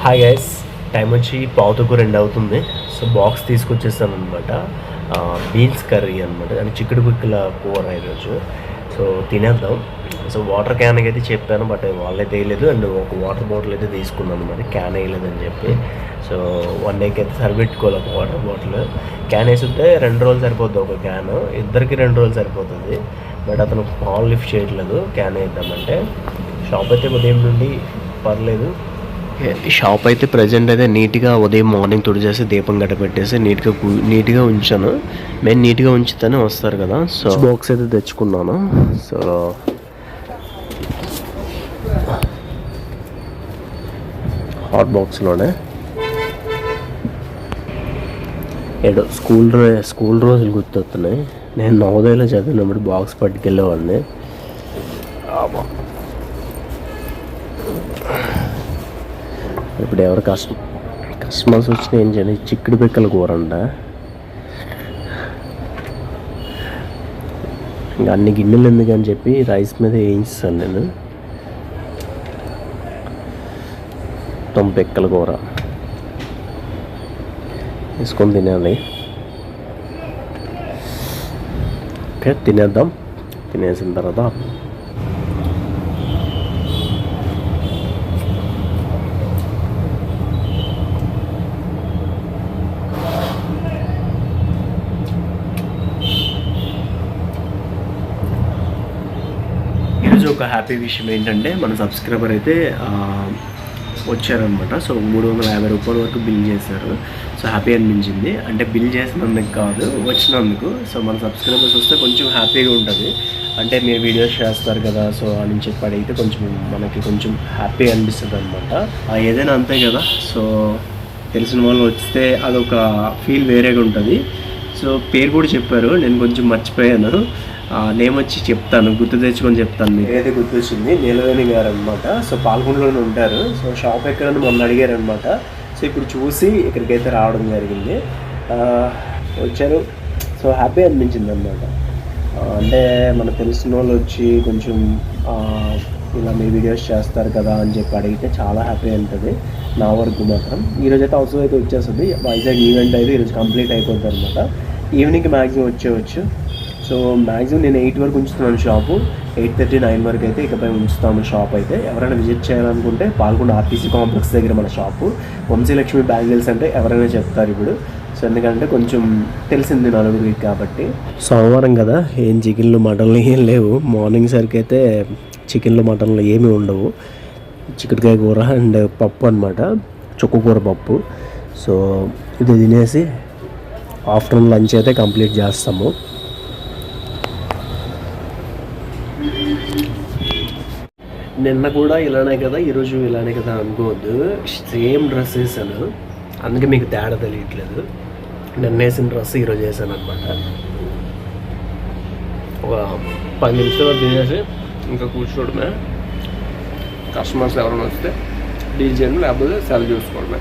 Hi guys time వచ్చి పావుతకు రెండు అవుతుంది. సో బాక్స్ తీసుకొచ్చేసాను అనమాట బీన్స్ కర్రీ అనమాట అంటే చిక్కుడు పిక్కల కూర ఈరోజు. సో తినేద్దాం. సో వాటర్ క్యాన్ అయితే చెప్పాను బట్ వాళ్ళే వేయలేదు అండ్ ఒక వాటర్ బాటిల్ అయితే తీసుకున్నాను మరి. క్యాన్ వేయలేదని చెప్పి. సో వన్ డేకి అయితే సరిపెట్టుకోవాలి ఒక వాటర్ బాటిల్ క్యాన్ వేసుంటే రెండు రోజులు సరిపోద్ది ఒక క్యాన్ ఇద్దరికి రెండు రోజులు సరిపోతుంది. బట్ అతను పాలు లిఫ్ట్ చేయట్లేదు. క్యాన్ వేద్దామంటే. షాప్ అయితే ఉదయం నుండి పర్లేదు. షాప్ అయితే ప్రజెంట్ అయితే నీట్గా ఉదయం మార్నింగ్ తుడిచేసి దీపం గట్ట పెట్టేసి నీట్గా నీట్గా ఉంచాను. మేము నీట్గా ఉంచితేనే వస్తారు కదా సో బాక్స్ అయితే తెచ్చుకున్నాను. సో హాట్ బాక్స్లోనే ఏడో స్కూల్ స్కూల్ రోజులు గుర్తొస్తున్నాయి నేను నవోదయలో చదివినప్పుడు బాక్స్ పట్టుకెళ్ళేవాడిని. ఇప్పుడు ఎవరు కస్ట కస్టమర్స్ వచ్చిన ఏం చేయాలి? చిక్కుడు పిక్కల కూర అంట ఇంకా అన్ని గిన్నెలు ఎందుకని చెప్పి రైస్ మీద వేయించాను నేను. మొత్తం పిక్కల కూర. వేసుకొని తినాలి. ఓకే తినేద్దాం. తినేసిన తర్వాత ఈరోజు ఒక హ్యాపీ విషయం ఏంటంటే మన సబ్స్క్రైబర్ అయితే వచ్చారనమాట సో మూడు వందల యాభై రూపాయల వరకు బిల్ చేశారు. సో హ్యాపీ అనిపించింది. అంటే బిల్ చేసినందుకు కాదు వచ్చినందుకు. సో మన సబ్స్క్రైబర్స్ వస్తే కొంచెం హ్యాపీగా ఉంటుంది. అంటే మీరు వీడియోస్ చేస్తారు కదా సో అని చెప్పి అడిగితే కొంచెం మనకి కొంచెం హ్యాపీ అనిపిస్తుంది అనమాట ఏదైనా అంతే కదా. సో తెలిసిన వాళ్ళు వస్తే అదొక ఫీల్ వేరేగా ఉంటుంది. సో పేరు కూడా చెప్పారు. నేను కొంచెం మర్చిపోయాను. నేమ్ వచ్చి చెప్తాను గుర్తు తెచ్చుకొని చెప్తాను మీకు. ఏదైతే గుర్తు వచ్చింది నీలవేణి గారు అనమాట సో పాల్గొండలోనే ఉంటారు. సో షాప్ ఎక్కడని మొన్న అడిగారు అనమాట సో ఇప్పుడు చూసి ఇక్కడికైతే రావడం జరిగింది. వచ్చారు. సో హ్యాపీ అనిపించింది అనమాట అంటే మన తెలిసిన వాళ్ళు వచ్చి కొంచెం ఇలా మీ వీడియోస్ చేస్తారు కదా అని చెప్పి అడిగితే చాలా హ్యాపీ ఉంటుంది నా వరకు మాత్రం. ఈరోజు అయితే అవసరం అయితే వచ్చేస్తుంది. వైజాగ్ ఈవెంట్ అయితే ఈరోజు కంప్లీట్ అయిపోతుంది అనమాట ఈవినింగ్కి మ్యాక్సిమం వచ్చేవచ్చు సో మ్యాక్సిమం నేను ఎయిట్ వరకు ఉంచుతున్నాను షాపు. ఎయిట్ థర్టీ నైన్ వరకు అయితే ఇకపై ఉంచుతాము షాప్ అయితే. ఎవరైనా విజిట్ చేయాలనుకుంటే పాల్గొండ ఆర్టీసీ కాంప్లెక్స్ దగ్గర మన షాపు. వంశీలక్ష్మి బ్యాంగిల్స్ అంటే ఎవరైనా చెప్తారు ఇప్పుడు. సో ఎందుకంటే కొంచెం తెలిసింది నలుగురికి కాబట్టి. సోమవారం కదా ఏం చికెన్లు మటన్లు ఏం లేవు. మార్నింగ్ సరికి అయితే చికెన్లు మటన్లు ఏమీ ఉండవు. చిక్కుడుకాయ కూర అండ్ పప్పు అనమాట చుక్కకూర పప్పు. సో ఇది తినేసి ఆఫ్టర్నూన్ లంచ్ అయితే కంప్లీట్ చేస్తాము. నిన్న కూడా ఇలానే కదా ఈరోజు ఇలానే కదా అనుకోవద్దు. సేమ్ డ్రెస్ వేసాను. అందుకే మీకు తేడా తెలియట్లేదు. నిన్న వేసిన డ్రెస్ ఈరోజు వేసాను అనమాట ఒక పది నిమిషాలు తినేసి ఇంకా కూర్చోవడమే కస్టమర్స్ ఎవరైనా వస్తే డీల్ చేయండి లేకపోతే సెల్ చూసుకోవడమే